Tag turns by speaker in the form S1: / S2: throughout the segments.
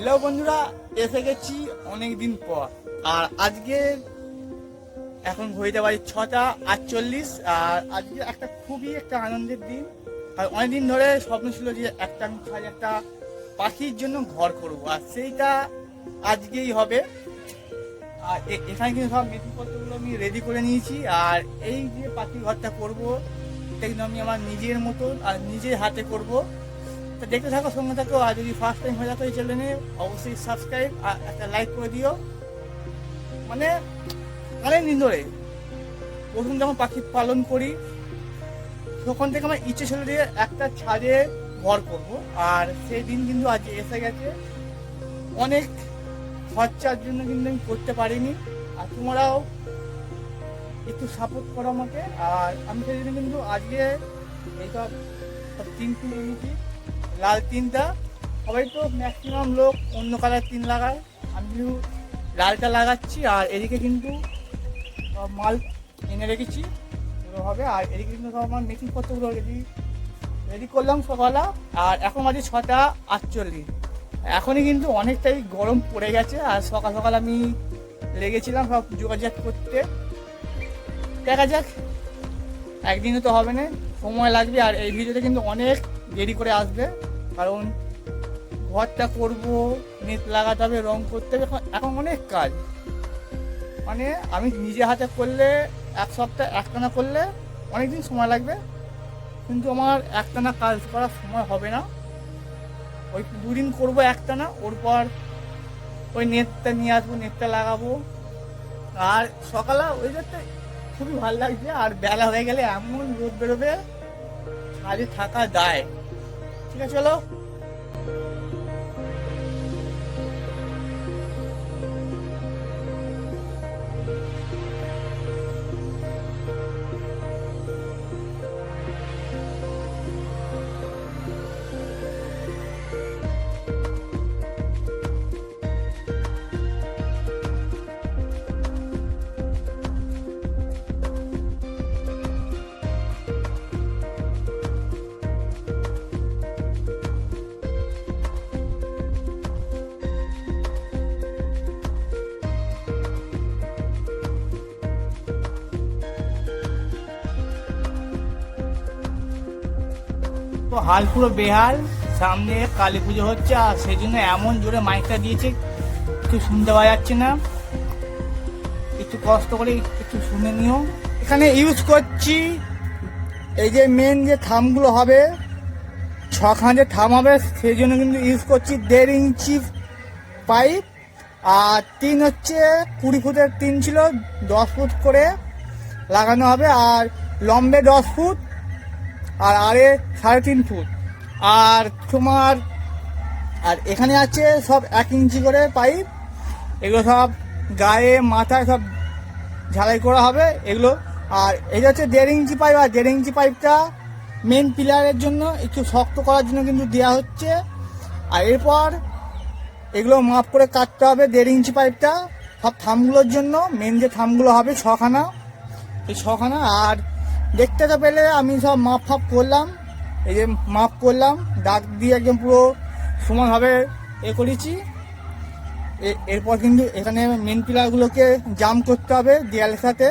S1: Hello বন্ধুরা, এসে গেছি অনেক দিন পর। আর আজকে এখন ঘড়িতে বাজে ছটা আটচল্লিশ, আর আজকে একটা খুবই একটা আনন্দের দিন। আর অনেকদিন ধরে স্বপ্ন ছিল যে একটা আমি একটা পাখির জন্য ঘর করব, আর সেইটা আজকেই হবে। আর এখানে কিন্তু সব মেথিপত্রগুলো আমি রেডি করে নিয়েছি, আর এই যে পাখির ঘরটা করব এটা কিন্তু আমি আমার নিজের মতন আর নিজের হাতে করব। দেখতে থাকো, সঙ্গে থাকো, আর যদি ফার্স্ট টাইম হয়ে থাকো এই চ্যানেলে অবশ্যই সাবস্ক্রাইব আর একটা লাইক করে দিও। মানে দিন ধরে প্রথম যখন পাখি পালন করি, তখন থেকে আমার ইচ্ছে ছিল যে একটা ছাদে ঘর করব। আর সেই দিন কিন্তু আজ এসে গেছে। অনেক খরচার জন্য কিন্তু আমি করতে পারিনি। আর তোমরাও একটু সাপোর্ট করো আমাকে। আর আমি জন্য কিন্তু আজকে এইসব সব তিন তিন এনেছি লাল তিনটা। সবাই তো ম্যাক্সিমাম লোক, অন্য কালার তিন লাগায়। আমি লালটা লাগাচ্ছি, আর এদিকে কিন্তু মাল এনে রেখেছি। হবে, আর এদিকে কিন্তু সব আমার মেশিন পত্রগুলো রেডি রেডি করলাম সকালে আর এখন বাজে ছটা আটচল্লিশ। এখনই কিন্তু অনেকটাই গরম পড়ে গেছে, আর সকাল সকাল আমি লেগেছিলাম সব যোগাযোগ করতে। দেখা যাক একদিনে তো হবে না, সময় লাগবে, আর এই ভিডিওতে কিন্তু অনেক দেরি করে আসবে। কারণ ঘরটা করব, নেট লাগাতে হবে, রং করতে হবে, এখন- অনেক কাজ। মানে আমি নিজে হাতে করলে, এক সপ্তাহ একটানা করলে অনেক দিন সময় লাগবে, কিন্তু আমার একটানা কাজ করার সময় হবে না। ওই দুদিন করব একটানা, ওর পর ওই নেটটা নিয়ে আসব, নেটটা লাগাবো। আর সকালে একটা খুবই ভালো লাগছে, আর বেলা হয়ে গেলে এমন রোদ বেরোবে, কাজে থাকা দায় ঠিক আছে চলো। হাল পুরো বেহাল, সামনে কালী পুজো হচ্ছে, আর সেই জন্য এমন জোরে মাইকটা দিয়েছে একটু শুনতে পাওয়া যাচ্ছে না। একটু কষ্ট করে একটু শুনে নিও। এখানে ইউজ করছি, এই যে মেন যে থামগুলো হবে, ছখানা যে থাম হবে সেই জন্য কিন্তু ইউজ করছি দেড় ইঞ্চি পাইপ আর তিন হচ্ছে কুড়ি ফুটের তিন ছিল, দশ ফুট করে লাগানো হবে, আর লম্বে দশ ফুট আর আরে সাড়ে তিন ফুট। আর তোমার, আর এখানে আছে সব এক ইঞ্চি করে পাইপ। এগুলো সব গায়ে, মাথায় সব ঝালাই করা হবে এগুলো। আর এটা হচ্ছে দেড় ইঞ্চি পাইপ, আর দেড় ইঞ্চি পাইপটা মেন পিলারের জন্য একটু শক্ত করার জন্য কিন্তু দেওয়া হচ্ছে। আর এরপর এগুলো মাপ করে কাটতে হবে দেড় ইঞ্চি পাইপটা। সব থামগুলোর জন্য মেন যে থামগুলো হবে ছখানা। এই ছখানা, আর দেখতে তো পেলে আমি সব মাপ ফাপ করলাম, এই যে মাপ করলাম, দাগ দিয়ে একদম পুরো সমানভাবে এ করেছি। এরপর কিন্তু এখানে মেন পিলারগুলোকে জাম করতে হবে দেয়ালের সাথে।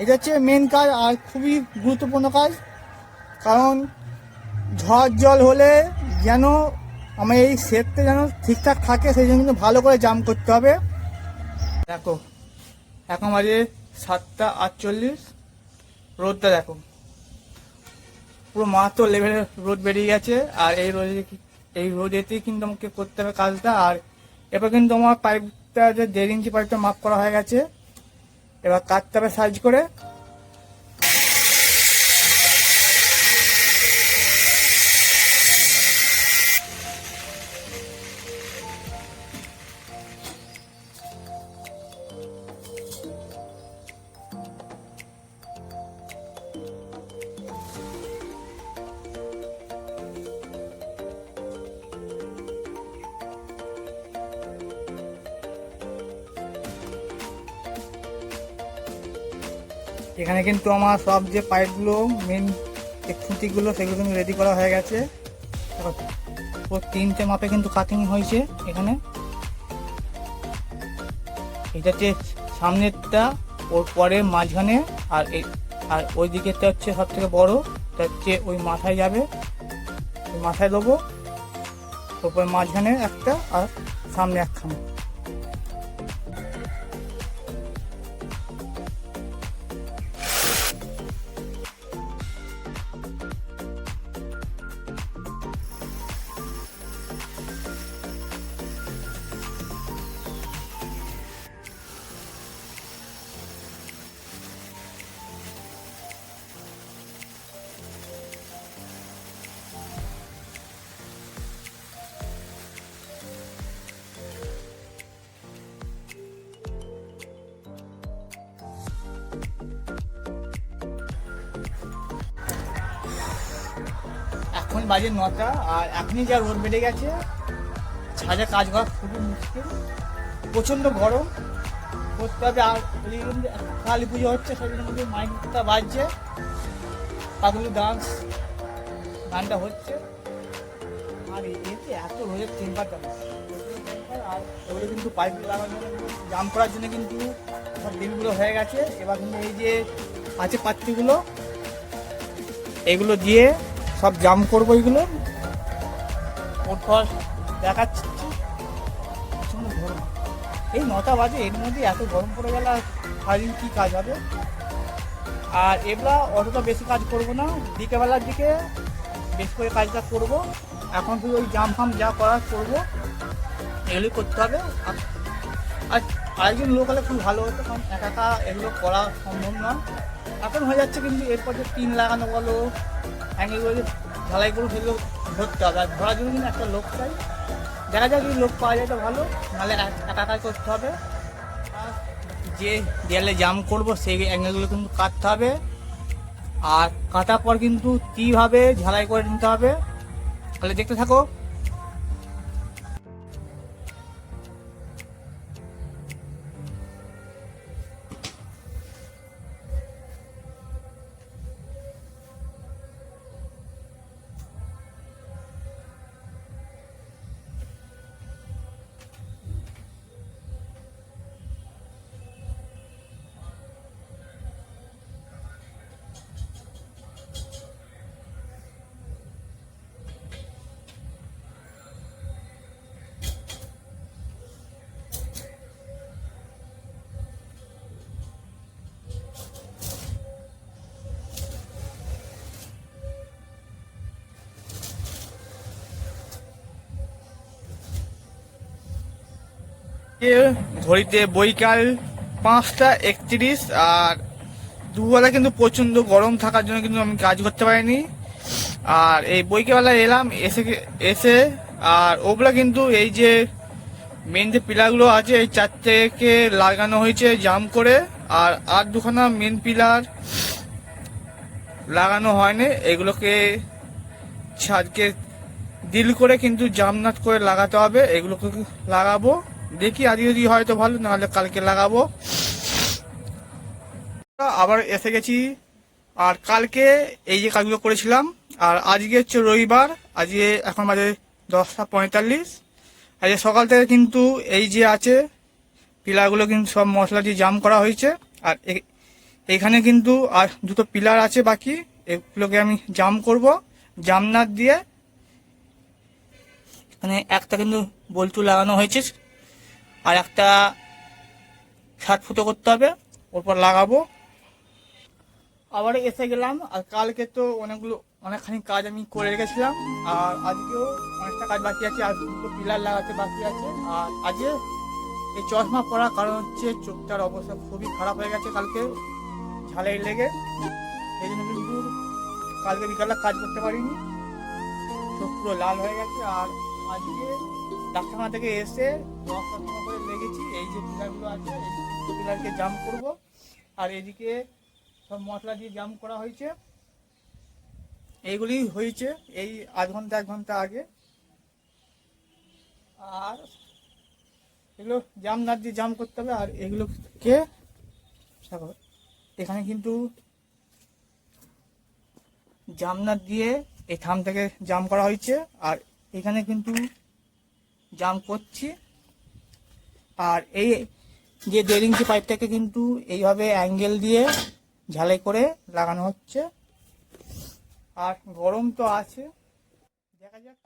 S1: এটা হচ্ছে মেন কাজ আর খুবই গুরুত্বপূর্ণ কাজ, কারণ ঝড় জল হলে যেন আমার এই সেটটা যেন ঠিকঠাক থাকে, সেই জন্য কিন্তু ভালো করে জাম করতে হবে। দেখো, এখন বাজে সাতটা আটচল্লিশ। রোদটা দেখো। পুরো মাত্র লেভেলের রোদ বেরিয়ে গেছে, আর এই রোদে এই রোদেতেই কিন্তু আমাকে করতে হবে কাজটা। আর এবার কিন্তু আমার পাইপটা যে দেড় ইঞ্চি পাইপটা মাপ করা হয়ে গেছে। এবার কাটতে হবে সাইজ করে এখানে কিন্তু আমার সব যে পাইপগুলো মেন খুঁটিগুলো, সেগুলো কিন্তু রেডি করা হয়ে গেছে। পুরো তিনটে মাপে কিন্তু কাটিং হয়েছে এখানে। এটা হচ্ছে সামনেরটা, ওর পরে মাঝখানে, আর এই আর ওই দিকেরটা হচ্ছে সব থেকে বড়ো, এটা হচ্ছে ওই মাথায় যাবে। মাথায় দেবো, ওপরে মাঝখানে একটা, আর সামনে একখানা। বাজে নটা, আর এখনই যা রোদ বেড়ে গেছে, ছাদে কাজ করা খুবই মুশকিল, প্রচণ্ড গরম। করতে হবে আর কালী পুজো হচ্ছে জন্য কিন্তু মাইকটা বাজছে, পাগলু ডান্স গানটা হচ্ছে। আর এতে এত রোদের টেম্পারটা আর এগুলো কিন্তু পাইপ লাগানো জাম করার জন্য কিন্তু সব দিনগুলো হয়ে গেছে। এবার কিন্তু এই যে আছে পাত্রিগুলো, এগুলো দিয়ে সব জাম করব এগুলো। দেখাচ্ছি। এই নটা বাজে, এর মধ্যে এত গরম পড়ে গেলে সারাদিন কী কাজ হবে? আর এগুলা অতটা বেশি কাজ করব না। বিকেবেলার দিকে বেশি করে কাজটা করব। এখন শুধু ওই জাম ফাম যা করার করব। এগুলি করতে হবে। আর- আর আরেকজন লোক হলে খুব ভালো হতো, কারণ একা একা এগুলো করা সম্ভব না। এখন হয়ে যাচ্ছে কিন্তু এরপর যে টিন লাগানো বলো অ্যাঙ্গেলগুলো যে ঢালাই করে সেগুলো ধরতে হবে। আর ধরার জন্য কিন্তু একটা লোক চাই। দেখা যাক যদি লোক পাওয়া যায় তো ভালো, নাহলে একা একাই করতে হবে। যে দেয়ালে জাম করব, সেই অ্যাঙ্গেলগুলো কিন্তু কাটতে হবে। আর কাটার পর কিন্তু কীভাবে ঝালাই করে নিতে হবে। তাহলে দেখতে থাকো। ঘড়িতে বৈকাল পাঁচটা একত্রিশ আর দুবেলা কিন্তু প্রচণ্ড গরম থাকার জন্য কিন্তু আমি কাজ করতে পারিনি। আর এই বৈকালবেলা এলাম, এসে এসে আর ওগুলা কিন্তু এই যে মেন যে পিলারগুলো আছে, এই চারটেকে লাগানো হয়েছে জাম করে আর আর দুখানা মেন পিলার লাগানো হয়নি। এগুলোকে ছাদকে ডিল করে কিন্তু জামনাট করে লাগাতে হবে। এগুলোকে লাগাবো। দেখি আজকে যদি হয়তো ভালো, নাহলে কালকে লাগাবো। আবার এসে গেছি, আর কালকে এই যে কাজগুলো করেছিলাম, আর আজকে হচ্ছে রবিবার, আজকে এখন বাজে দশটা পঁয়তাল্লিশ। আজকে সকাল থেকে কিন্তু এই যে আছে, পিলারগুলো কিন্তু সব মশলা দিয়ে জাম করা হয়েছে, আর এখানে কিন্তু আর দুটো পিলার আছে বাকি, এগুলোকে আমি জাম করব। জামনাট দিয়ে মানে একটা কিন্তু বল্টু লাগানো হয়েছে আর একটা ষাট ফুটো করতে হবে, ওরপর লাগাবো। আবার এসে গেলাম, আর কালকে তো অনেকগুলো, অনেকখানি কাজ আমি করে রেখেছিলাম, আর আজকেও অনেকটা কাজ বাকি আছে, আর দুটো পিলার লাগাতে বাকি আছে, আর আজকে এই চশমা পরার কারণ হচ্ছে চোখটার অবস্থা খুবই খারাপ হয়ে গেছে কালকে ঝালাই লেগে। এই জন্য কিন্তু কালকে বিকালে কাজ করতে পারিনি। চোখ পুরো লাল হয়ে গেছে, আর আজকে ডাক্তারখানা থেকে এসে সময় করে লেগেছি এই যে পিলারগুলো আছে, এই পিলারকে জাম করব। আর এদিকে সব মশলা দিয়ে জাম করা হয়েছে। এইগুলি হয়েছে এই আধ ঘণ্টা, এক ঘণ্টা আগে। আর এগুলো জাম না দিয়ে জাম করতে হবে। আর এগুলোকে এখানে কিন্তু জামনাট দিয়ে এই থাম থেকে জাম করা হয়েছে। আর এখানে কিন্তু জাম করছি। আর এই যে দেড় ইঞ্চি পাইপটাকে কিন্তু এইভাবে অ্যাঙ্গেল দিয়ে ঝালাই করে লাগানো হচ্ছে। আর গরম তো আছে। দেখা যাক।